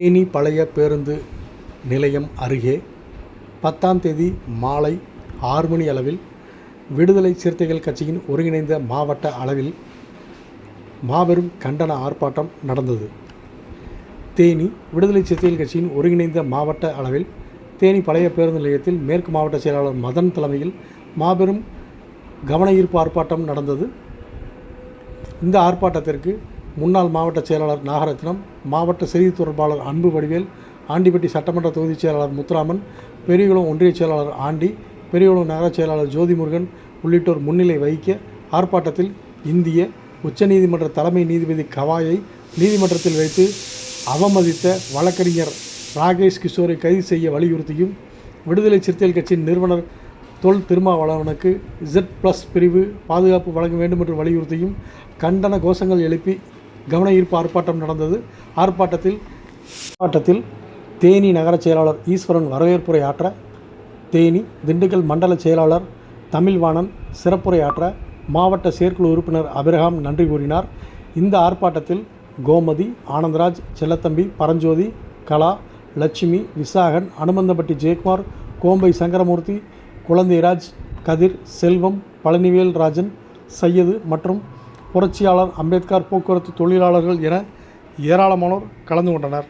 தேனி பழைய பேருந்து நிலையம் அருகே பத்தாம் தேதி மாலை ஆறு மணி அளவில் விடுதலை சிறுத்தைகள் கட்சியின் ஒருங்கிணைந்த மாவட்ட அளவில் மாபெரும் கண்டன ஆர்ப்பாட்டம் நடந்தது. தேனி விடுதலை சிறுத்தைகள் கட்சியின் ஒருங்கிணைந்த மாவட்ட அளவில் தேனி பழைய பேருந்து நிலையத்தில் மேற்கு மாவட்ட செயலாளர் மதன் தலைமையில் மாபெரும் கவன ஈர்ப்பு ஆர்ப்பாட்டம் நடந்தது. இந்த ஆர்ப்பாட்டத்திற்கு முன்னாள் மாவட்ட செயலாளர் நாகரத்னம் மாவட்ட செய்தி தொடர்பாளர் அன்பு வடிவேல் ஆண்டிப்பட்டி சட்டமன்ற தொகுதிச் செயலாளர் முத்துராமன் பெரியகுளம் ஒன்றிய செயலாளர் ஆண்டி பெரியகுளம் நகர செயலாளர் ஜோதிமுருகன் உள்ளிட்டோர் முன்னிலை வகிக்க ஆர்ப்பாட்டத்தில் இந்திய உச்சநீதிமன்ற தலைமை நீதிபதி கவாயை நீதிமன்றத்தில் வைத்து அவமதித்த வழக்கறிஞர் ராகேஷ் கிஷோரை கைது செய்ய வலியுறுத்தியும் விடுதலை சிறுத்தைகள் கட்சியின் நிறுவனர் தொல் திருமாவளவனுக்கு இசட் ப்ளஸ் பிரிவு பாதுகாப்பு வழங்க வேண்டும் என்று வலியுறுத்தியும் கண்டன கோஷங்கள் எழுப்பி கவன ஈர்ப்பு ஆர்ப்பாட்டம் நடந்தது. ஆர்ப்பாட்டத்தில் ஆர்ப்பாட்டத்தில் தேனி நகர செயலாளர் ஈஸ்வரன் வரவேற்புரை ஆற்ற தேனி திண்டுக்கல் மண்டல செயலாளர் தமிழ்வாணன் சிறப்புரையாற்ற மாவட்ட செயற்குழு உறுப்பினர் அபிரகாம் நன்றி கூறினார். இந்த ஆர்ப்பாட்டத்தில் கோமதி ஆனந்தராஜ் செல்லத்தம்பி பரஞ்சோதி கலா லட்சுமி விசாகன் அனுமந்தப்பட்டி ஜெயக்குமார் கோம்பை சங்கரமூர்த்தி குழந்தைராஜ் கதிர் செல்வம் பழனிவேல் ராஜன் சையது மற்றும் புரட்சியாளர் அம்பேத்கர் போக்குவரத்து தொழிலாளர்கள் என ஏராளமானோர் கலந்து கொண்டனர்.